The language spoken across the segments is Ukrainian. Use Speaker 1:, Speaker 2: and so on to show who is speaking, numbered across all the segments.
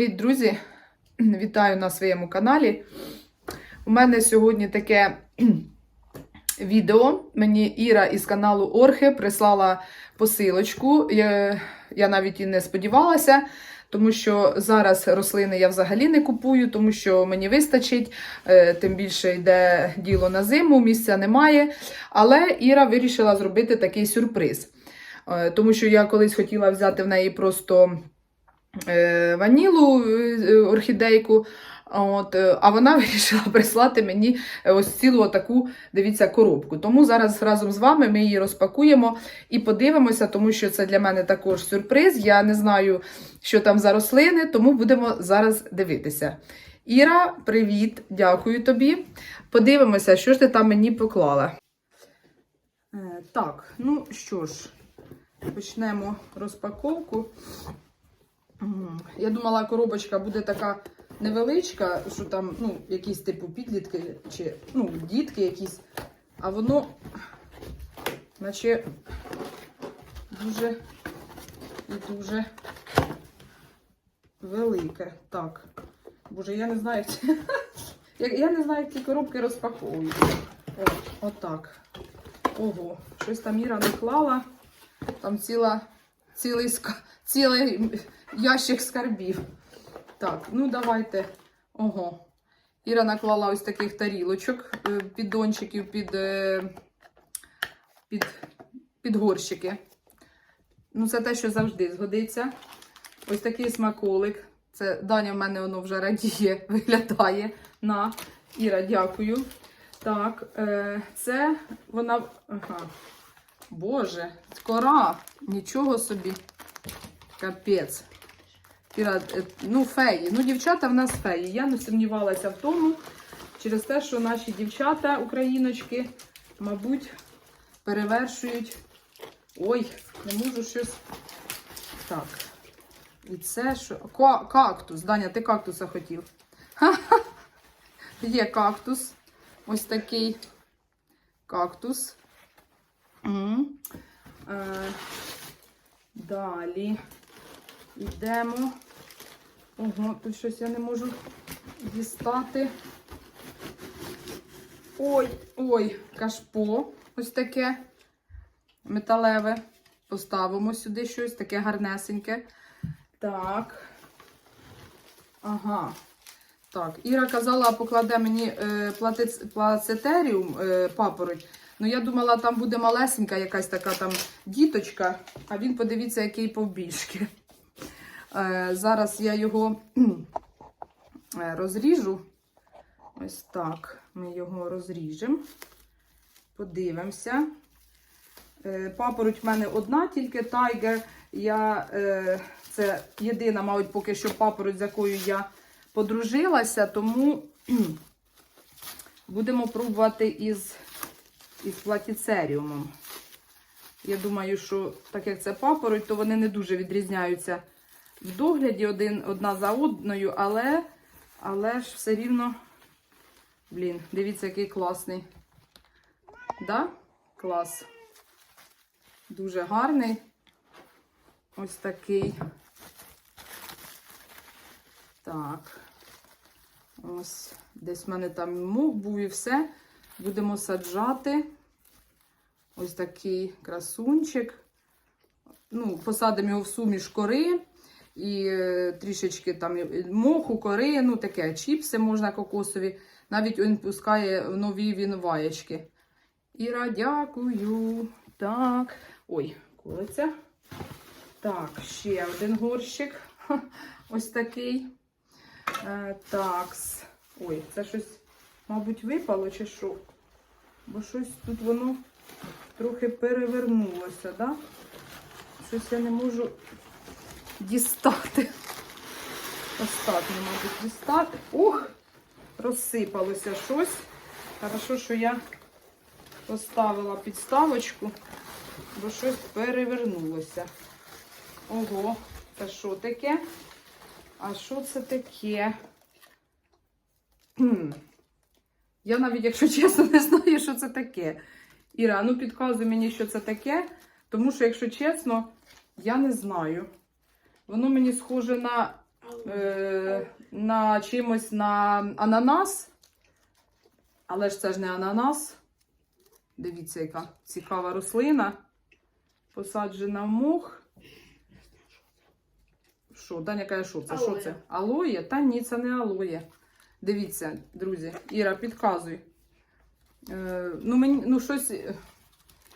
Speaker 1: Привіт, друзі! Вітаю на своєму каналі. У мене сьогодні таке відео. Мені Іра із каналу Орхи прислала посилочку. Я, я навіть і не сподівалася, тому що зараз рослини я взагалі не купую, тому що мені вистачить, е, тим більше йде діло на зиму, місця немає. Але Іра вирішила зробити такий сюрприз. Е, Тому що я колись хотіла взяти в неї просто е, ванілу е, орхідейку. От, е, а вона вирішила прислати мені ось цілу таку, дивіться, коробку. Тому зараз разом з вами ми її розпакуємо і подивимося, тому що це для мене також сюрприз. Я не знаю, що там за рослини, тому будемо зараз дивитися. Іра, привіт, дякую тобі. Подивимося, що ж ти там мені поклала. Е, так, ну що ж, почнемо розпаковку. Я думала, коробочка буде така невеличка, що там, ну, якісь типу підлітки чи ну, дітки якісь, а воно, наче дуже і дуже велике. Так. Боже, я не знаю, я, не знаю, як ці коробки розпаковують. Отак. Ого, щось там Іра наклала. Там ціла, цілий, цілий ящик скарбів. Так, ну давайте. Ого. Іра наклала ось таких тарілочок, е, піддончиків під, е, під, під горщики. Ну, це те, що завжди згодиться. Ось такий смаколик. Це Даня в мене воно вже радіє, виглядає. На. Іра, дякую. Так, е, це вона. Ага. Боже, кора. Нічого собі. Капець. Е, ну, феї. Ну, дівчата в нас феї. Я не сумнівалася в тому, через те, що наші дівчата, україночки, мабуть, перевершують. Ой, не можу щось. Так. І це що? Ка- Кактус. Даня, ти кактуса хотів. Ха-ха. Є кактус. Ось такий кактус. М. Е, Далі. Йдемо. Ого, тут щось я не можу дістати. Ой, ой, кашпо. Ось таке металеве. Поставимо сюди щось таке гарнесеньке. Так. Ага. Так, Іра казала, покладе мені е, плацетеріум е, папороть. Ну, я думала, там буде малесенька якась така там діточка, а він, подивіться, який повбільшки. Е, зараз я його е, розріжу. Ось так. Ми його розріжемо. Подивимося. Е, папороть в мене одна, тільки тайгер. Я, це єдина, мабуть, поки що папороть, з якою я подружилася, тому будемо пробувати із, із платіцеріумом. Я думаю, що так як це папороть, то вони не дуже відрізняються в догляді один, одна за одною, але, але ж все рівно, блін, дивіться, який класний. Да? Клас. Дуже гарний. Ось такий. Так. Ось, десь в мене там мух був і все. Будемо саджати. Ось такий красунчик. Ну, посадимо його в суміш кори і е, трішечки там моху, кори, ну таке, чіпси можна кокосові. Навіть він пускає нові вінуваєчки. Іра, дякую. Так. Ой, колиться. Так, ще один горщик. Ось такий. Е, такс. Ой, це щось, мабуть, випало чи що? Бо щось тут воно трохи перевернулося, да? Щось я не можу дістати. Остатньо, мабуть, дістати. Ух! Розсипалося щось. Хорошо, що я поставила підставочку, бо щось перевернулося. Ого, це що таке? А що це таке? Я навіть, якщо чесно, не знаю, що це таке. Іра, ну підказуй мені, що це таке, тому що, якщо чесно, я не знаю. Воно мені схоже на е, на чимось на ананас. Але ж це ж не ананас. Дивіться, яка цікава рослина. Посаджена в мох. Що, Таня каже, що це? Що це? Алоє? Та ні, це не алоє. Дивіться, друзі. Іра, підказуй. Е, ну, мені, ну, щось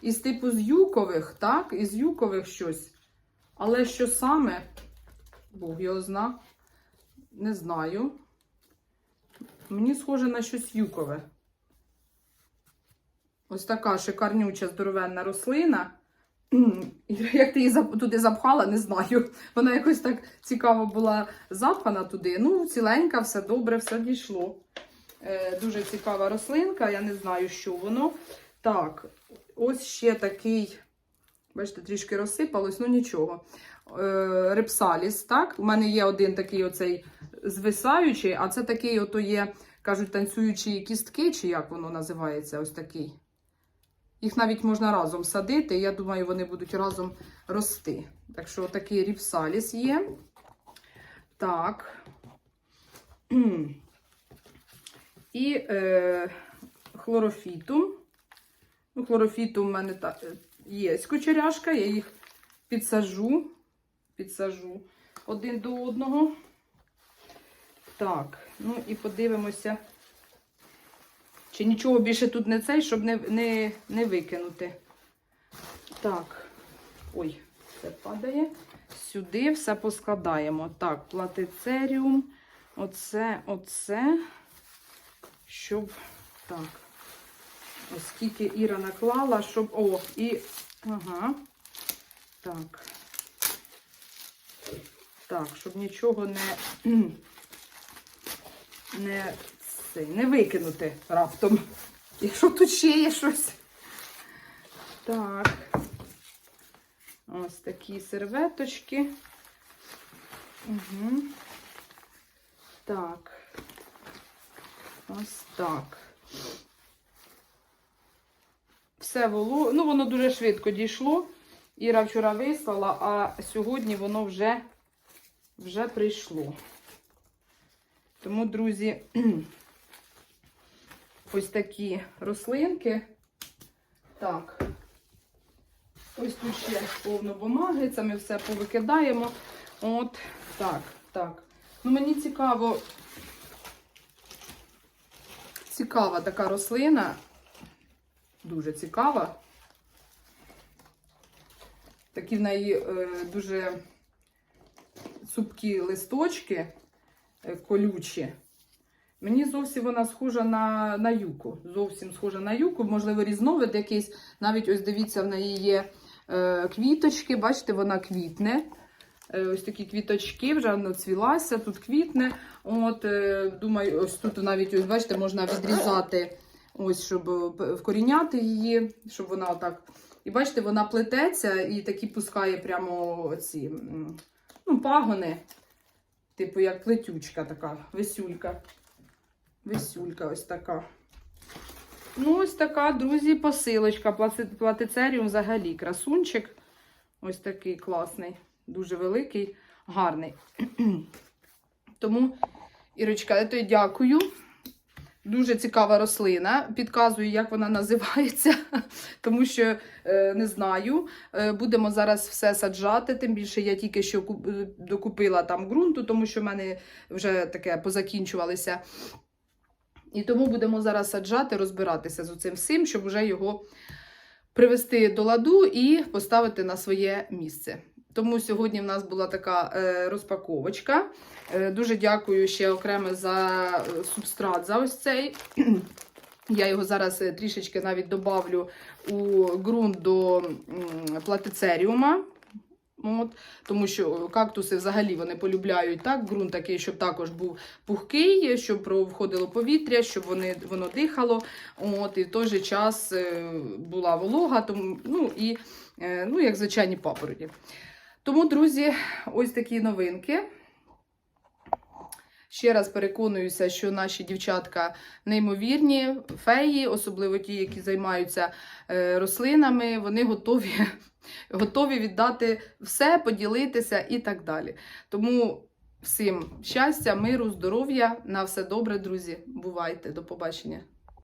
Speaker 1: із типу з юкових, так? Із юкових щось. Але що саме? Бог його зна. Не знаю. Мені схоже на щось юкове. Ось така шикарнюча здоровенна рослина. Як ти її туди запхала, не знаю. Вона якось так цікаво була запхана туди. Ну, ціленька, все добре, все дійшло. Е, дуже цікава рослинка, я не знаю, що воно. Так, ось ще такий, бачите, трішки розсипалось, ну нічого. Е, репсаліс, так? У мене є один такий оцей звисаючий, а це такий, ото є, кажуть, танцюючі кістки, чи як воно називається, ось такий. Їх навіть можна разом садити, я думаю, вони будуть разом рости. Так що такий ріпсаліс є. Так. І е, хлорофітум. Ну, хлорофіту в мене та, е, є кучеряшка, я їх підсажу. Підсажу один до одного. Так, ну і подивимося, чи нічого більше тут не цей, щоб не, не, не викинути. Так, ой, це падає. Сюди все поскладаємо. Так, платицеріум. Оце, оце. Щоб. Так. Оскільки Іра наклала, щоб. О, і. Ага. Так. Так, щоб нічого не. Не, це, не викинути раптом. Якщо тут ще є щось. Так. Ось такі серветочки. Угу. Так. Ось так. Все воло... Ну, воно дуже швидко дійшло. Іра вчора вислала, а сьогодні воно вже, вже прийшло. Тому, друзі, ось такі рослинки. Так. Ось тут ще повно бумаги, це ми все повикидаємо. От так, так. Ну, мені цікаво, цікава така рослина. Дуже цікава. Такі в неї е, дуже цупкі листочки, е, колючі. Мені зовсім вона схожа на, на юку. Зовсім схожа на юку, можливо, різновид якийсь. Навіть ось дивіться, в неї є е, квіточки, бачите, вона квітне. Е, ось такі квіточки, вже вона цвілася, тут квітне. От, е, думаю, ось тут навіть, ось, бачите, можна відрізати, ось, щоб е, вкоріняти її, щоб вона отак. І бачите, вона плететься і такі пускає прямо ці ну, пагони. Типу, як плетючка така, весюлька. Весюлька ось така. Ну, ось така, друзі, посилочка. Платицеріум взагалі красунчик. Ось такий класний, дуже великий, гарний. Тому, Ірочка, я тобі дякую. Дуже цікава рослина. Підказую, як вона називається, тому що е, не знаю. Е, будемо зараз все саджати. Тим більше я тільки що е, докупила там ґрунту, тому що в мене вже таке позакінчувалися. І тому будемо зараз саджати, розбиратися з цим всім, щоб вже його привести до ладу і поставити на своє місце. Тому сьогодні в нас була така е, розпаковочка. Е, дуже дякую ще окремо за е, субстрат за ось цей. Я його зараз трішечки навіть добавлю у ґрунт до платицеріума. От, тому що кактуси взагалі вони полюбляють так, ґрунт такий, щоб також був пухкий, щоб входило повітря, щоб вони, воно дихало. От, і в той же час була волога, тому, ну, і, ну, як звичайні папороті. Тому, друзі, ось такі новинки. Ще раз переконуюся, що наші дівчатка неймовірні, феї, особливо ті, які займаються е, рослинами, вони готові, готові віддати все, поділитися і так далі. Тому Всім щастя, миру, здоров'я. На все добре, друзі. Бувайте. До побачення.